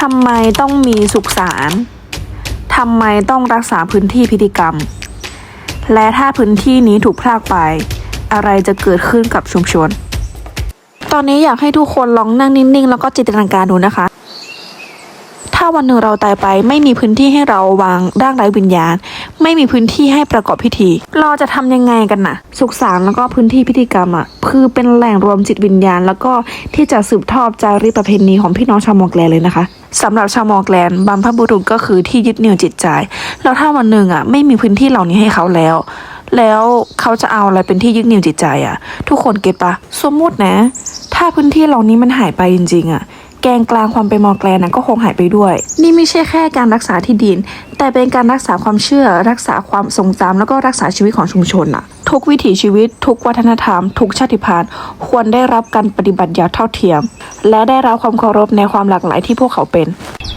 ทำไมต้องมีสุสานทำไมต้องรักษาพื้นที่พิธีกรรม และถ้าพื้นที่นี้ถูกพรากไป อะไรจะเกิดขึ้นกับชุมชน ตอนนี้อยากให้ทุกคนลองนั่งนิ่งๆ แล้วก็จินตนาการดูนะคะ วันหนึ่งเราตายไป ไม่มีพื้นที่ให้เราวางร่างไร้วิญญาณ ไม่มีพื้นที่ให้ประกอบพิธี เราจะทำยังไงกันน่ะ สุขสารแล้วก็พื้นที่พิธีกรรมอะคือเป็นแหล่งรวมจิตวิญญาณ แล้วก็ที่จะสืบทอดจารีตประเพณีของพี่น้องชาวมอร์แกลนเลยนะคะสำหรับชาวมอร์แกลนบัมพบุรุษก็คือที่ยึดเหนี่ยวจิตใจ แล้วถ้าวันหนึ่งอะไม่มีพื้นที่เหล่านี้ให้เขาแล้ว แล้วเขาจะเอาอะไรเป็นที่ยึดเหนี่ยวจิตใจอะ ทุกคนเก็ตปะสมมุตินะ ถ้าพื้นที่เหล่านี้มันหายไปจริง ๆ อะ แกนกลางความเป็นมอร์แกลนนะก็คงหายไปด้วย นี่ไม่ใช่แค่การรักษาที่ดิน แต่เป็นการรักษาความเชื่อ รักษาความทรงจำแล้วก็รักษาชีวิตของชุมชนอะทุกวิถีชีวิต ทุกวัฒนธรรม ทุกชาติพันธุ์ ควรได้รับการปฏิบัติอย่างเท่าเทียม และได้รับความเคารพในความหลากหลายที่พวกเขาเป็น